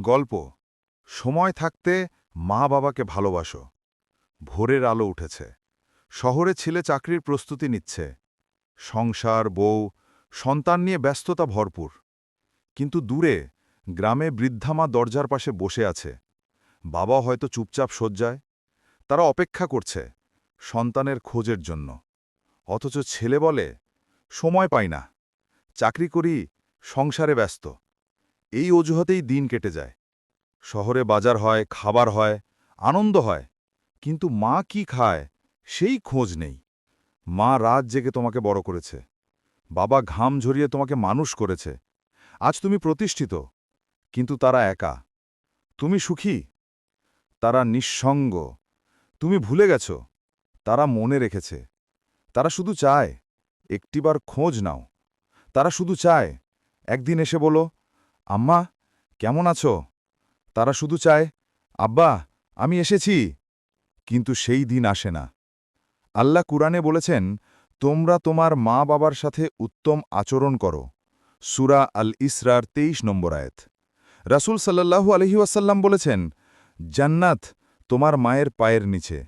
গল্প, সময় থাকতে মা বাবাকে ভালোবাসো। ভোরের আলো উঠেছে। শহরে ছেলে চাকরির প্রস্তুতি নিচ্ছে। সংসার, বউ, সন্তান নিয়ে ব্যস্ততা ভরপুর। কিন্তু দূরে গ্রামে বৃদ্ধামা দরজার পাশে বসে আছে। বাবা হয়তো চুপচাপ শয্যায়। তারা অপেক্ষা করছে সন্তানের খোঁজের জন্য। অথচ ছেলে বলে, সময় পাই না। চাকরি করি, সংসারে ব্যস্ত। এই অজুহাতেই দিন কেটে যায়। শহরে বাজার হয়, খাবার হয়, আনন্দ হয়, কিন্তু মা কি খায় সেই খোঁজ নেই। মা রাত জেগে তোমাকে বড় করেছে। বাবা ঘাম ঝরিয়ে তোমাকে মানুষ করেছে। আজ তুমি প্রতিষ্ঠিত, কিন্তু তারা একা। তুমি সুখী, তারা নিঃসঙ্গ। তুমি ভুলে গেছ, তারা মনে রেখেছে। তারা শুধু চায়, একটিবার খোঁজ নাও। তারা শুধু চায়, একদিন এসে বলো আম্মা, কেমন আছো? তারা শুধু চায়, আব্বা, আমি এসেছি। কিন্তু সেই দিন আসে না। আল্লাহ কুরআনে বলেছেন, তোমরা তোমার মা বাবার সাথে উত্তম আচরণ করো। সুরা আল ইসরার তেইশ নম্বর আয়াত। রাসূল সাল্লাল্লাহু আলহি ওয়াসাল্লাম বলেছেন, জান্নাত তোমার মায়ের পায়ের নিচে।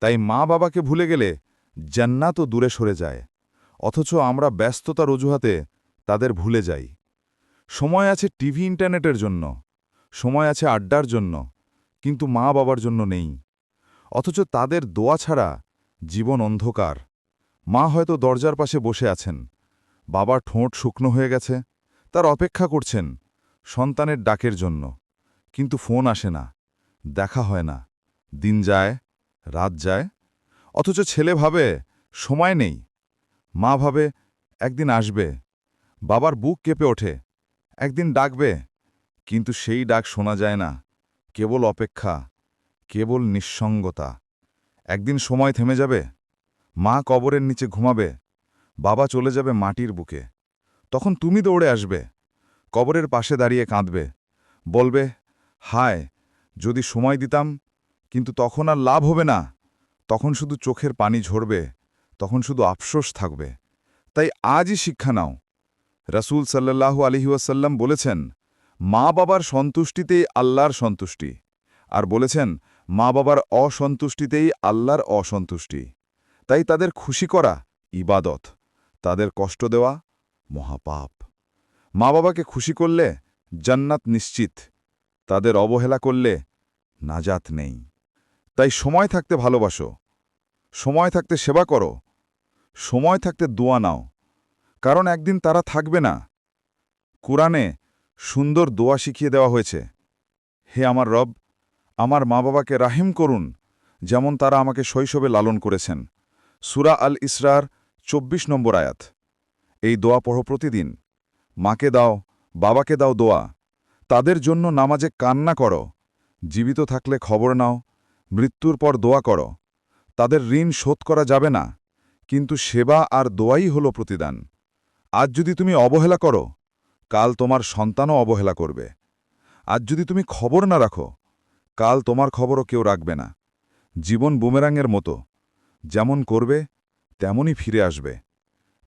তাই মা বাবাকে ভুলে গেলে জান্নাতও দূরে সরে যায়। অথচ আমরা ব্যস্ততার অজুহাতে তাদের ভুলে যাই। সময় আছে টিভি ইন্টারনেটের জন্য, সময় আছে আড্ডার জন্য, কিন্তু মা বাবার জন্য নেই। অথচ তাদের দোয়া ছাড়া জীবন অন্ধকার। মা হয়তো দরজার পাশে বসে আছেন বাবার ঠোঁট শুকনো হয়ে গেছে, তার অপেক্ষা করছেন সন্তানের ডাকের জন্য, কিন্তু ফোন আসে না, দেখা হয় না, দিন যায়, রাত যায়, অথচ ছেলে ভাবে সময় নেই। মা ভাবে একদিন আসবে, বাবার বুক কেঁপে ওঠে একদিন ডাকবে, কিন্তু সেই ডাক শোনা যায় না। কেবল অপেক্ষা, কেবল নিঃসঙ্গতা। একদিন সময় থেমে যাবে, মা কবরের নিচে ঘুমাবে, বাবা চলে যাবে মাটির বুকে। তখন তুমি দৌড়ে আসবে, কবরের পাশে দাঁড়িয়ে কাঁদবে, বলবে, হায়, যদি সময় দিতাম, কিন্তু তখন আর লাভ হবে না। তখন শুধু চোখের পানি ঝরবে, তখন শুধু আফসোস থাকবে। তাই আজই শিক্ষা নাও রাসূল সাল্লাল্লাহু আলহিউসাল্লাম বলেছেন, মা বাবার সন্তুষ্টিতেই আল্লাহর সন্তুষ্টি। আর বলেছেন, মা বাবার অসন্তুষ্টিতেই আল্লাহর অসন্তুষ্টি। তাই তাদের খুশি করা ইবাদত, তাদের কষ্ট দেওয়া মহাপাপ। মা বাবাকে খুশি করলে জান্নাত নিশ্চিত, তাদের অবহেলা করলে নাজাত নেই। তাই সময় থাকতে ভালোবাসো, সময় থাকতে সেবা করো, সময় থাকতে দোয়া নাও। কারণ একদিন তারা থাকবে না। কুরআনে সুন্দর দোয়া শিখিয়ে দেওয়া হয়েছে। হে আমার রব, আমার মা বাবাকে রাহিম করুন, যেমন তারা আমাকে শৈশবে লালন করেছেন। সুরা আল ইসরার ২৪ নম্বর আয়াত। এই দোয়া পড়ো প্রতিদিন। মাকে দাও, বাবাকে দাও দোয়া। তাদের জন্য নামাজে কান্না করো। জীবিত থাকলে খবর নাও। মৃত্যুর পর দোয়া করো। তাদের ঋণ শোধ করা যাবে না। কিন্তু সেবা আর দোয়াই হল প্রতিদান। আজ যদি তুমি অবহেলা করো, কাল তোমার সন্তানও অবহেলা করবে। আজ যদি তুমি খবর না রাখো, কাল তোমার খবরও কেউ রাখবে না। জীবন বুমেরাঙের মতো, যেমন করবে, তেমনই ফিরে আসবে।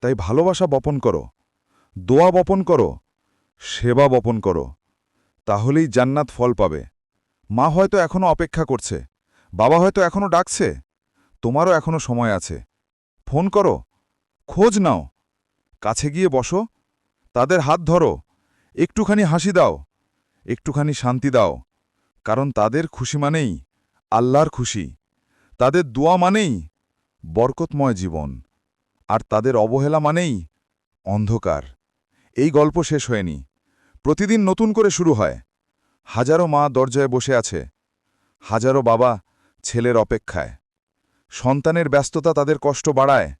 তাই ভালোবাসা বপন করো, দোয়া বপন করো, সেবা বপন করো, তাহলেই জান্নাত ফল পাবে। মা হয়তো এখনও অপেক্ষা করছে, বাবা হয়তো এখনও ডাকছে, তোমারও এখনও সময় আছে। ফোন করো, খোঁজ নাও কাছে গিয়ে বসো। তাদের হাত ধরো। একটুখানি হাসি দাও। একটুখানি শান্তি দাও। কারণ তাদের খুশি মানেই আল্লাহর খুশি। তাদের দোয়া মানেই বরকতময় জীবন। আর তাদের অবহেলা মানেই অন্ধকার। এই গল্প শেষ হয়নি। প্রতিদিন নতুন করে শুরু হয়। হাজারো মা দরজায় বসে আছে। হাজারো বাবা ছেলের অপেক্ষায়। সন্তানের ব্যস্ততা তাদের কষ্ট বাড়ায়।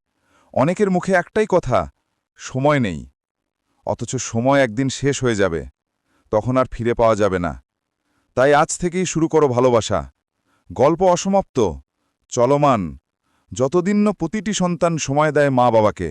অনেকের মুখে একটাই কথা সময় নেই। অথচ সময় একদিন শেষ হয়ে যাবে, তখন আর ফিরে পাওয়া যাবে না। তাই আজ থেকেই শুরু করো ভালোবাসা। গল্প অসমাপ্ত। চলমান। যতদিন প্রতিটি সন্তান সময় দেয় মা বাবাকে